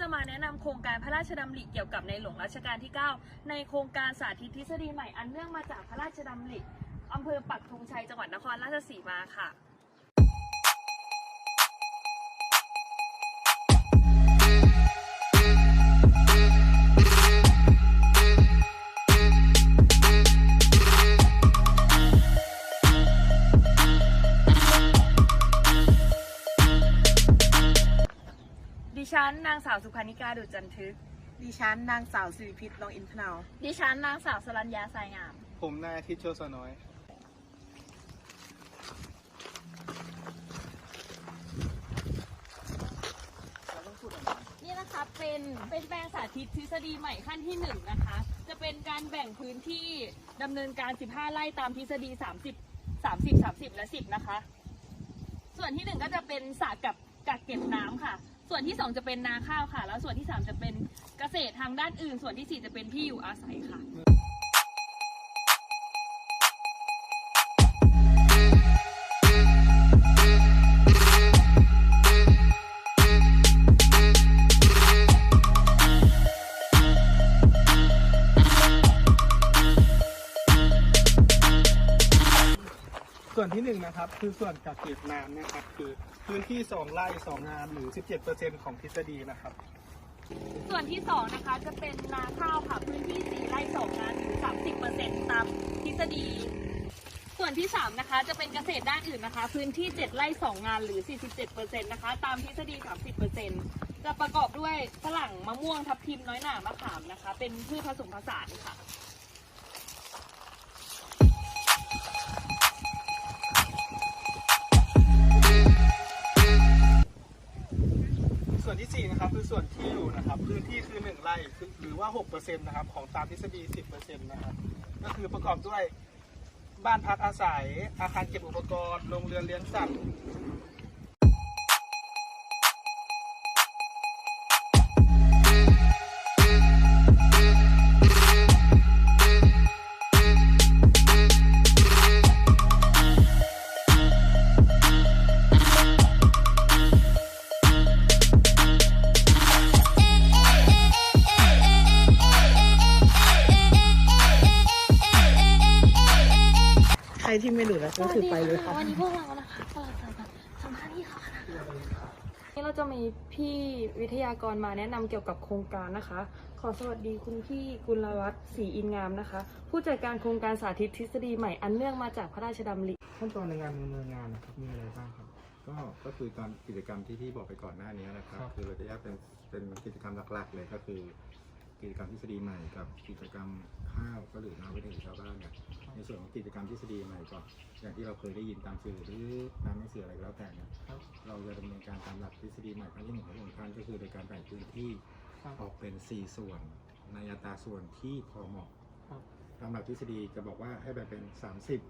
จะมาแนะนำโครงการพระราชดำริเกี่ยวกับในหลวงรัชกาลที่ 9 ในโครงการสาธิตทฤษฎีใหม่อันเนื่องมาจากพระราชดำริอำเภอปักธงชัยจังหวัดนครราชสีมาค่ะ ฉันนางสาวสุพานิกาดุจจันทึก ดิฉันนางสาวสิริพิษลองอินทนาว ดิฉันนางสาวสรัญญาสายงาม ผมนายอาทิตย์โชสน้อย นี่นะคะเป็นเป็นแปลงสาธิตทฤษฎีใหม่ขั้นที่หนึ่งนะคะ จะเป็นการแบ่งพื้นที่ดำเนินการ 15 ไร่ตามทฤษฎี 30 30 30 และ 10 นะคะ ส่วนที่หนึ่งก็จะเป็นสระกับกักเก็บน้ำค่ะ ส่วนที่สองจะเป็นนาข้าวค่ะ แล้วส่วนที่สามจะเป็นเกษตรทางด้านอื่น ส่วนที่สี่จะเป็นที่อยู่อาศัยค่ะ นะครับคือส่วนกักเก็บน้ำนะครับคือพื้นที่ 2 ไร่ 2 งานหรือ 17%ของทฤษฎีนะครับ ส่วนที่สองนะคะจะเป็นนาข้าวค่ะพื้นที่สี่ไร่สองานหรือสามสิบเปอร์เซ็นต์ตามทฤษฎี ส่วนที่สามนะคะจะเป็นเกษตรด้านอื่นนะคะ พื้นที่เจ็ดไร่สองงานหรือสี่สิบเจ็ดเปอร์เซ็นต์นะคะตามทฤษฎีสามสิบเปอร์เซ็นต์จะประกอบด้วยฝรั่งมะม่วงทับทิมน้อยหน่ามะขามนะคะ เป็นพืชผสมผสานค่ะ นะครับพื้นที่คือ 1 ไร่คือหรือว่า 6%นะครับ ของตามทฤษฎี 10%นะครับ ก็คือประกอบด้วยบ้านพักอาศัย อาคารเก็บอุปกรณ์ โรงเรือนเลี้ยงสัตว์ ที่ไม่รู้แล้วก็คือไปเลยค่ะ วันนี้พวกเรานะคะตลาดสดสัมภาษณ์ที่ค่ะนี่เราจะมีพี่วิทยากรมาแนะนำเกี่ยวกับโครงการนะคะ ขอสวัสดีคุณพี่กุลวัฒน์ศรีอินงามนะคะ ผู้จัดการโครงการสาธิตทฤษฎีใหม่อันเนื่องมาจากพระราชดำริ ขั้นตอนในการดำเนินงานนะครับมีอะไรบ้างครับ ก็ก็คือตอนกิจกรรมที่พี่บอกไปก่อนหน้านี้นะครับครับ คือเราจะแยกเป็นเป็นกิจกรรมหลักๆเลยก็คือ กิจกรรมทฤษฎีใหม่กับกิจกรรมข้าวก็หรือนาวิถีชาวบ้านเนี่ยในส่วนของกิจกรรมทฤษฎีใหม่ก็อย่างที่เราเคยได้ยินตามสื่อหรือตามหนังสืออะไรก็แล้วแต่เนี่ยครับเราจะดำเนินการตามหลักทฤษฎีใหม่ครั้งที่หนึ่งของพระองค์ท่านก็คือโดยการแบ่งพื้นที่ครับออกเป็น 4 ส่วน ในอัตราส่วนที่พอเหมาะครับตามหลักทฤษฎีจะบอกว่าให้แบ่งเป็น 30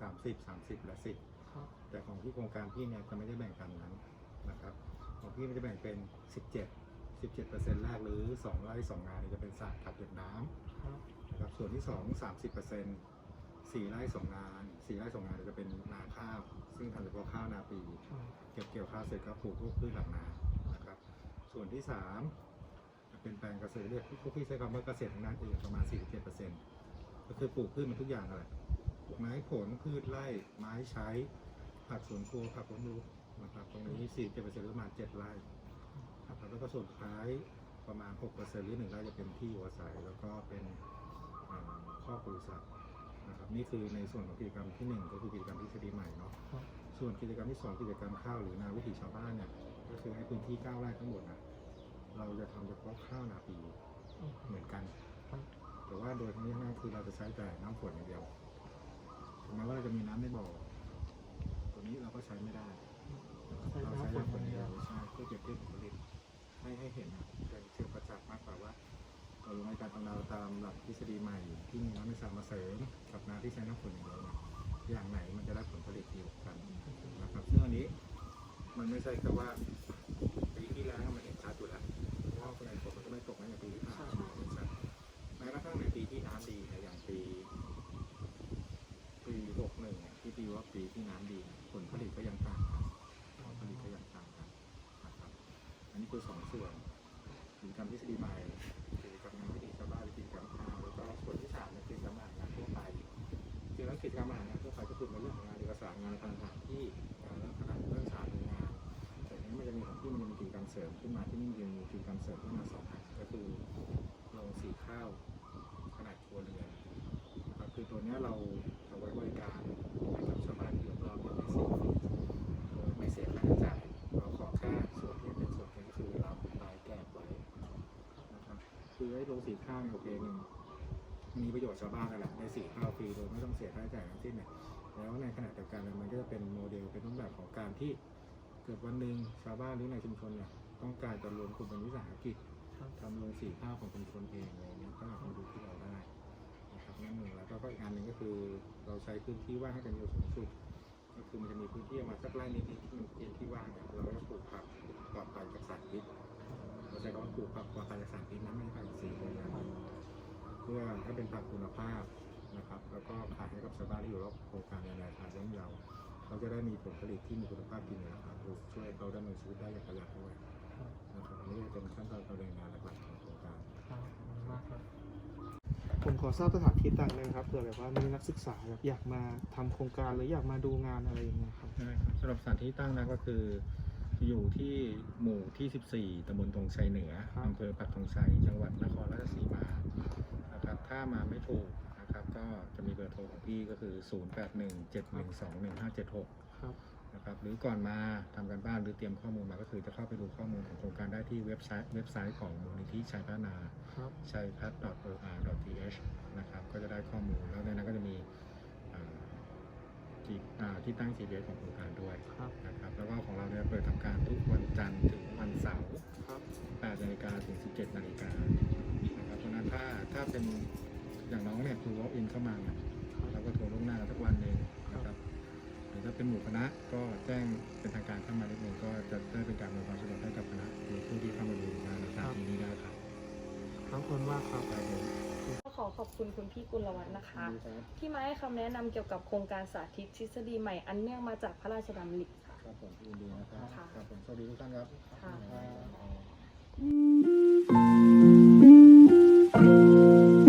30 30 และ 10ครับแต่ของที่โครงการพี่เนี่ยจะไม่ได้แบ่งตามนั้นนะครับ ของพี่มันจะแบ่งเป็น 17 17เปอร์เซ็นต์แรกหรือ 2 ไร่ 2 งานเนี่ยจะเป็นสระกักเก็บน้ำครับนะครับส่วนที่ 2 30เปอร์เซ็นต์4ไร่2งาน4ไร่2งานเนี่ยจะเป็นนาข้าว ซึ่งทำเฉพาะข้าวนาปี เก็บเกี่ยวข้าวเสร็จก็ปลูกพวกพืชหลังนานะครับ ส่วนที่3เป็นแปลงเกษตรเรียกพวกพี่ใช้คำว่าเกษตรทางด้านอื่นประมาณ 47เปอร์เซ็นต์ก็คือปลูกพืชมันทุกอย่างอะไรปลูกไม้ผลพืชไร่ไม้ใช้ผักสวนครัวผักล้มลุกนะครับตรงนี้47เปอร์เซ็นต์ประมาณ 7 ไร่ นะครับแล้วก็ส่วนท้ายประมาณ6เปอร์เซ็นต์หรือ1ไร่จะเป็นที่อยู่อาศัย แล้วก็เป็นเอ่อข้อกบริษัทนะครับนี่คือในส่วนของกิจกรรมที่ 1 ก็คือกิจกรรมทฤษฎีใหม่เนาะครับส่วนกิจกรรมที่ 2 กิจกรรมข้าวหรือนาวิถีชาวบ้านเนี่ยก็คือให้พื้นที่9ไร่ทั้งหมดนะเราจะทำเฉพาะข้าวนาปีเหมือนกันครับแต่ว่าโดยทั้งนี้ทั้งนั้นคือเราจะใช้แต่น้ำฝนอย่างเดียวถึงแม้ว่าเราจะมีน้ำในบ่อ เราลงในการาตามหลักทฤษฎีใหม่ ที่มีน้ำในสระมาเสริมกับนาที่ใช้น้ำฝนอย่างเดียวเนี่ยอย่างไหนมันจะได้ผลผลิตเดียวกันนะครับซึ่งอันนี้มันไม่ใช่แค่ว่าปีที่แล้วมันเห็นชัดอยู่แล้วเพราะว่าคนไหนฝนมันก็ไม่ตกในอย่างปีที่ผ่านมาเห็นชัดแม้กระทั่งในปีที่น้ำดีเนี่ยอย่างปีปีหกหนึ่งที่ปีว่าปีที่น้ำดีผลผลิตก็ยังต่างกันผลผลิตก็ยังต่างกันนะครับอันนี้คือสองส่วนกิจกรรมทฤษฎีใหม่ หรือกิจกรรมทาแล้วก็ส่วนที่สามเนี่ยคือกิจกรรมอาหารงานทั่วไปจริงแล้วกิจกรรมอาหารงานทั่วไปก็คือในเรื่องของงานเอกสารงานทางสถานที่การเรื่องคณะเรื่องสารงานแต่ทีนี้มันจะมีของที่มันจะมีกิจกรรมเสริมขึ้นมาที่นี่ยังมีกิจกรรมเสริมขึ้นมาสองอันก็คือโรงสีข้าวขนาดครัวเรือนคือตัวเนี้ยเรา สีข้าวเนี่ยโอเคหนึ่งมีประโยชน์ชาวบ้านนั่นแหละได้สีข้าวฟรีโดยไม่ต้องเสียค่าใช้จ่ายทั้งสิ้นเนี่ยแล้วในขณะเดียวกันมันก็จะเป็นโมเดลเป็นรูปแบบของการที่เกิดวันหนึ่งชาวบ้านหรือในชุมชนเนี่ยต้องการจะรวมกลุ่มเป็นวิสาหกิจทำโรงสีข้าวของชุมชนเองอะไรเงี้ยก็มาดูที่เราได้นะครับนั่นหนึ่งแล้วก็อีกอันหนึ่งก็คือเราใช้พื้นที่ว่างให้เป็นประโยชน์สูงสุดก็คือมันจะมีพื้นที่มาสักไร่นิดๆที่มันเป็นที่ว่างเนี่ยเราก็ปลูกผักปลอดภัยจากสารพิษ เราใช้คำว่าปลูกผักปลอดภัยจากสารพิษนะไม่ใช่ผักอินทรีย์เลยนะเพื่อให้เป็นผักคุณภาพนะครับ แล้วก็ขายให้กับชาวบ้านที่อยู่รอบโครงการในราคาย่อมเยาเขาจะได้มีผลผลิตที่มีคุณภาพกินในราคาถูกช่วยเขาดำเนินชีวิตได้อย่างประหยัดด้วยนะครับอันนี้จะเป็นขั้นตอนการดำเนินงานหลักๆของโครงการผมขอทราบสถานที่ตั้งเลยครับเผื่อแบบว่ามีนักศึกษาแบบอยากมาทำโครงการหรืออยากมาดูงานอะไรอย่างเงี้ยครับได้ครับสำหรับสถานที่ตั้งนะก็คือ อยู่ที่หมู่ที่ 14ตำบลธงชัยเหนือครับอำเภอปักธงชัย จังหวัดนครราชสีมานะครับ ถ้ามาไม่ถูกนะครับ ก็จะมีเบอร์โทรของพี่ก็คือ 0817121576 ครับ นะครับ หรือก่อนมาทำกันบ้านหรือเตรียมข้อมูลมาก็คือจะเข้าไปดูข้อมูลของโครงการได้ที่เว็บไซต์เว็บไซต์ของมูลนิธิชัยพัฒนาครับ ชัยพัฒน์ .or.th นะครับ ก็จะได้ข้อมูลแล้วในนั้นก็จะมีอ่า ที่อ่าที่ตั้ง GPS ของโครงการด้วยครับนะครับแล้วก็ของเราเนี่ยเปิดทำการทุกวันจันทร์ถึงวันเสาร์ครับ8นาฬิกาถึง 17นาฬิกานะครับเพราะฉะนั้นถ้าถ้าเป็นอย่างน้องเนี่ยคือ walk in เข้ามาเนี่ยเราก็โทรล่วงหน้าสักวันหนึ่งนะครับหรือถ้าเป็นหมู่คณะก็แจ้งเป็นทางการเข้ามานิดนึงก็จะได้เป็นการอำนวยความสะดวกให้กับคณะหรือผู้ที่เข้ามาดูงานในสถานที่นี้ได้ครับครับคนมากครับครับผมก็ ขอขอบคุณคุณพี่กุลวัฒน์นะคะดีครับที่มาให้คำแนะนำเกี่ยวกับโครงการสาธิตทฤษฎีใหม่อันเนื่องมาจากพระราชดำริค่ะ ครับผมยินดีนะครับค่ะ ครับผมสวัสดีทุกท่านครับค่ะ ครับ